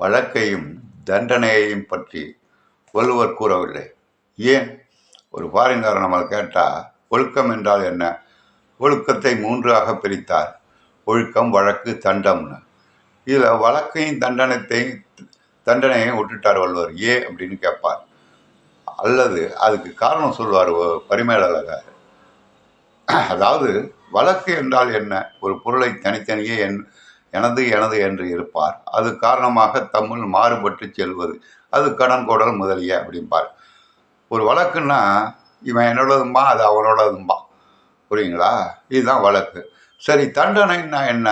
வழக்கையும் தண்டனையையும் பற்றி வள்ளுவர் கூறவில்லை. ஏன்? ஒரு பாரின்காரன் நம்ம கேட்டால் ஒழுக்கம் என்றால் என்ன? ஒழுக்கத்தை மூன்றாக பிரித்தார். ஒழுக்கம் வழக்கு தண்டம்னு. இதில் வழக்கையும் தண்டனத்தையும் தண்டனையும் விட்டுட்டார் வள்ளுவர். ஏன் அப்படின்னு கேட்பார். அல்லது அதுக்கு காரணம் சொல்வார் பரிமேலழகர். அதாவது வழக்கு என்றால் என்ன? ஒரு பொருளை தனித்தனியே என் எனது எனது என்று இருப்பார். அது காரணமாக தமிழ் மாறுபட்டு செல்வது. அது கடன் கோடல் முதலிய அப்படிம்பார். ஒரு வழக்குன்னா இவன் என்னோடதும்பா அது அவனோடதும்பா புரியுங்களா? இதுதான் வழக்கு. சரி தண்டனைன்னா என்ன?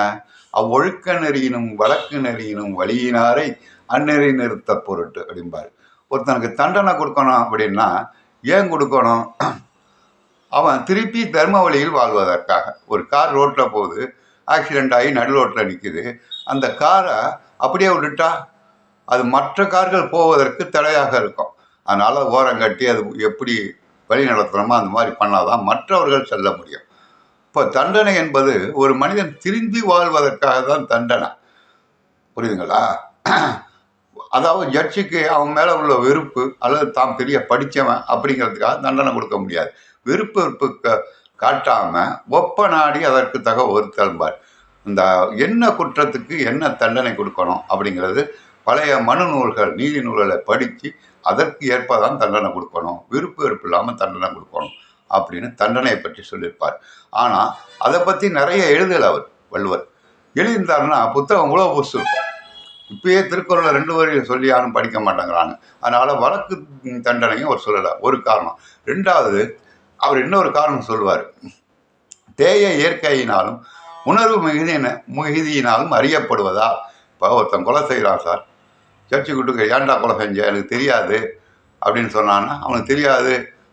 அவ்வொழுக்க நெறியினும் வழக்கு நெறியினும் வழியினாரை அந்நெறி நிறுத்த பொருட்டு அப்படிம்பார். ஒருத்தனுக்கு தண்டனை கொடுக்கணும் அப்படின்னா ஏன் கொடுக்கணும்? அவன் திருப்பி தர்ம வழியில் வாழ்வதற்காக. ஒரு கார் ரோட்டில் போகுது. ஆக்சிடெண்ட் ஆகி நடு ரோட்டில் நிற்குது அந்த காரை அப்படியே விட்டுட்டா? அது மற்ற கார்கள் போவதற்கு தடையாக இருக்கும். அதனால் ஓரம் கட்டி அது எப்படி வழி நடத்துகிறோமோ அந்த மாதிரி பண்ணாதான் மற்றவர்கள் செல்ல முடியும். இப்போ தண்டனை என்பது ஒரு மனிதன் திரும்பி வாழ்வதற்காக தான் தண்டனை. புரியுதுங்களா? அதாவது ஜட்ஜிக்கு அவன் மேலே உள்ள வெறுப்பு அல்லது தான் பெரிய படித்தவன் அப்படிங்கிறதுக்காக தண்டனை கொடுக்க முடியாது. வெறுப்பு வெறுப்பு காட்டாமல் ஒப்ப நாடி அதற்கு தக ஒருத்தல்பார் இந்த என்ன குற்றத்துக்கு என்ன தண்டனை கொடுக்கணும் அப்படிங்கிறது பழைய மனு நூல்கள் நீதி நூல்களை படித்து அதற்கு ஏற்ப தான் தண்டனை கொடுக்கணும். விருப்பு வெறுப்பு இல்லாமல் தண்டனை கொடுக்கணும் அப்படின்னு தண்டனையை பற்றி சொல்லியிருப்பார். ஆனால் அதை பற்றி நிறைய எழுதலை அவர் வள்ளுவர். எழுதியிருந்தாருன்னா புத்தகம் உழவு புதுசு இருக்கும் இப்பயே திருக்குறளில் ரெண்டு வரையும் சொல்லி யாரும் படிக்க மாட்டேங்கிறாங்க. அதனால் வழக்கு தண்டனையும் அவர் சொல்லலை. ஒரு காரணம். ரெண்டாவது அவர் இன்னொரு காரணம் சொல்லுவார். தேய இயற்கையினாலும் உணர்வு மிகுதியின மிகுதியினாலும் அறியப்படுவதா? இப்போ ஒருத்தன் கொலை செய்கிறான் சார். சர்ச்சு கூட்டுக்கு ஏன்டா கொலை செஞ்ச? எனக்கு தெரியாது. அப்படின்னு சொன்னான்னா அவனுக்கு தெரியாது.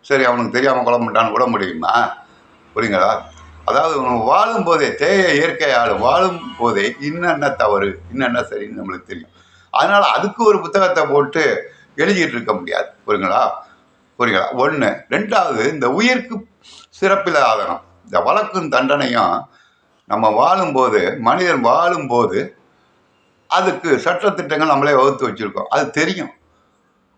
சரி அவனுக்கு தெரியாமல் கொலை பண்ணிட்டான்னு விட முடியுமா? புரியுங்களா? அதாவது வாழும் போதே தேய இயற்கையால் வாழும் போதே இன்னென்ன தவறு இன்னென்ன சரின்னு நம்மளுக்கு தெரியும். அதனால் அதுக்கு ஒரு புத்தகத்தை போட்டு எழுதிட்டு இருக்க முடியாது. புரியுங்களா? புரியுங்களா ஒன்று ரெண்டாவது இந்த உயிருக்கு சிறப்பில்லாதனம் இந்த வழக்கும் தண்டனையும் நம்ம வாழும்போது மனிதன் வாழும்போது அதுக்கு சட்டத்திட்டங்கள் நம்மளே வகுத்து வச்சுருக்கோம். அது தெரியும்.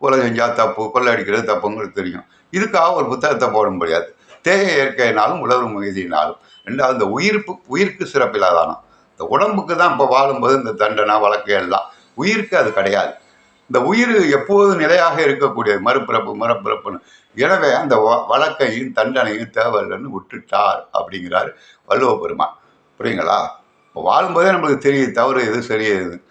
கொலை செஞ்சால் தப்பு கொள்ளை அடிக்கிறது தப்புங்கிறது தெரியும். இதுக்காக ஒரு புத்தகத்தை போட முடியாது. தேய இயற்கையினாலும் உழவு மிகுதியினாலும் ரெண்டாவது இந்த உயிர்ப்பு உயிருக்கு சிறப்பில்லாதானம் இந்த உடம்புக்கு தான் இப்போ வாழும்போது இந்த தண்டனை வழக்கு எல்லாம். உயிருக்கு அது கிடையாது. இந்த உயிர் எப்போதும் நிலையாக இருக்கக்கூடியது. மறுபிறப்பு மறுபிறப்புன்னு. எனவே அந்த வ- வழக்கையும் தண்டனையும் தேவையில்லைன்னு விட்டுட்டார் அப்படிங்கிறார் வள்ளுவ பெருமான். புரியுங்களா? இப்போ வாழும்போதே நம்மளுக்கு தெரியுது தவறு எது சரி எது